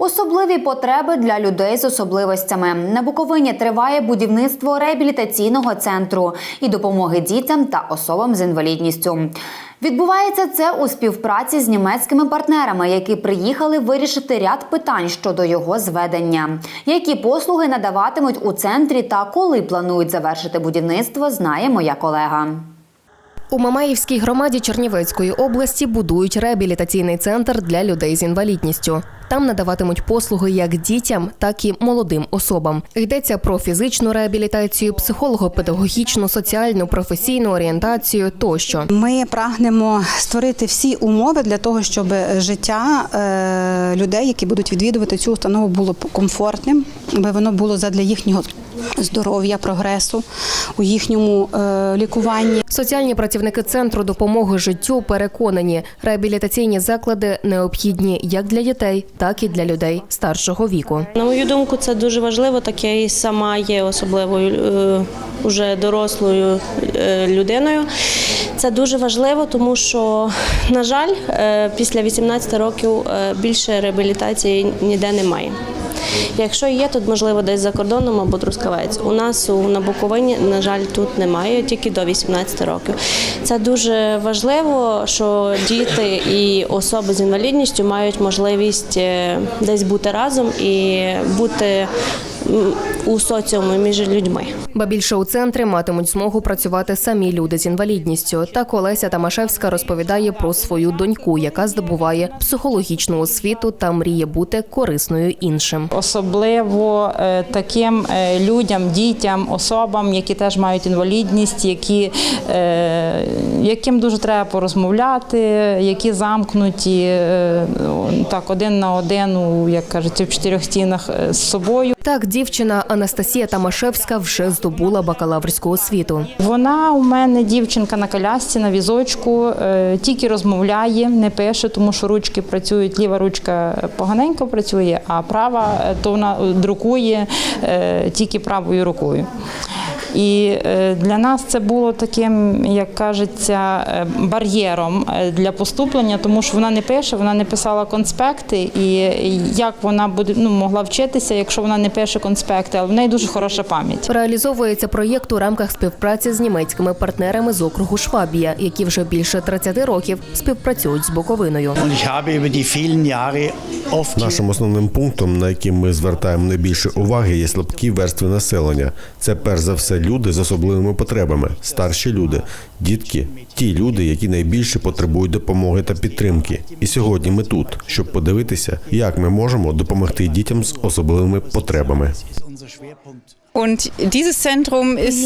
Особливі потреби для людей з особливостями на Буковині триває будівництво реабілітаційного центру і допомоги дітям та особам з інвалідністю. Відбувається це у співпраці з німецькими партнерами, які приїхали вирішити ряд питань щодо його зведення. Які послуги надаватимуть у центрі та коли планують завершити будівництво, знає моя колега. У Мамаївській громаді Чернівецької області будують реабілітаційний центр для людей з інвалідністю. Там надаватимуть послуги як дітям, так і молодим особам. Йдеться про фізичну реабілітацію, психолого-педагогічну, соціальну, професійну орієнтацію тощо. Ми прагнемо створити всі умови для того, щоб життя е, людей, які будуть відвідувати цю установу, було комфортним, аби воно було задля їхнього здоров'я, прогресу у їхньому е, лікуванні. Соціальні працівники центру допомоги життю переконані, реабілітаційні заклади необхідні як для дітей, так і для людей старшого віку. На мою думку, це дуже важливо, так я і сама є особливою е, уже дорослою е, людиною. Це дуже важливо, тому що, на жаль, після 18 років більше реабілітації ніде немає. Якщо є, тут можливо десь за кордоном або Трускавець. У нас на Буковині, на жаль, тут немає, тільки до 18 років. Це дуже важливо, що діти і особи з інвалідністю мають можливість е, десь бути разом і бути у соціумі між людьми. Ба більше у центрі матимуть змогу працювати самі люди з інвалідністю. Так Олеся Тамашевська розповідає про свою доньку, яка здобуває психологічну освіту та мріє бути корисною іншим. Особливо е, таким е, людям, дітям, особам, які теж мають інвалідність, які, е, яким дуже треба порозмовляти, які замкнуті так один на один, у, як кажуть, в чотирьох стінах з собою. Так, дівчина Анастасія Тамашевська вже здобула бакалаврську освіту. Вона у мене дівчинка на колясці, на візочку, е, тільки розмовляє, не пише, тому що ручки працюють. Ліва ручка поганенько працює, а права е, то вона друкує е, тільки правою рукою. І е, для нас це було таким, як кажеться, е, бар'єром е, для поступлення, тому що вона не пише, вона не писала конспекти, і як вона буде ну, могла вчитися, якщо вона не пише конспекти, але в неї дуже хороша пам'ять. Реалізовується проєкт у рамках співпраці з німецькими партнерами з округу Швабія, які вже більше 30 років співпрацюють з Буковиною. Нашим основним пунктом, на яким ми звертаємо найбільше уваги, є слабкі верстви населення. Це перш за все люди з особливими потребами, старші люди, дітки, ті люди, які найбільше потребують допомоги та підтримки. І сьогодні ми тут, щоб подивитися, як ми можемо допомогти дітям з особливими потребами.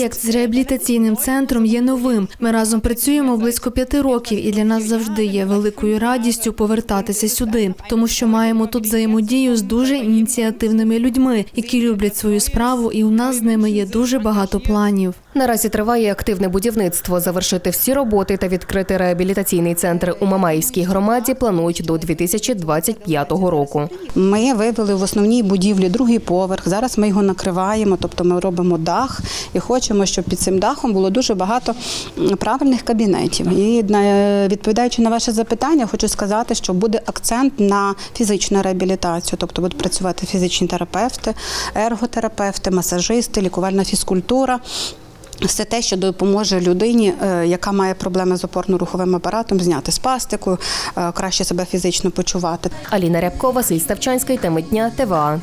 Проєкт з реабілітаційним центром є новим. Ми разом працюємо близько п'яти років, і для нас завжди є великою радістю повертатися сюди, тому що маємо тут взаємодію з дуже ініціативними людьми, які люблять свою справу, і у нас з ними є дуже багато планів. Наразі триває активне будівництво. Завершити всі роботи та відкрити реабілітаційний центр у Мамаївській громаді планують до 2025 року. Ми вивели в основній будівлі другий поверх. Зараз ми його накриваємо, тобто ми робимо дах і хочемо, щоб під цим дахом було дуже багато правильних кабінетів. І відповідаючи на ваше запитання, хочу сказати, що буде акцент на фізичну реабілітацію, тобто будуть працювати фізичні терапевти, ерготерапевти, масажисти, лікувальна фізкультура. Все те, що допоможе людині, е, яка має проблеми з опорно-руховим апаратом, зняти спастику, е, краще себе фізично почувати. Аліна Рябко, Василь Ставчанський, теми дня, ТВА.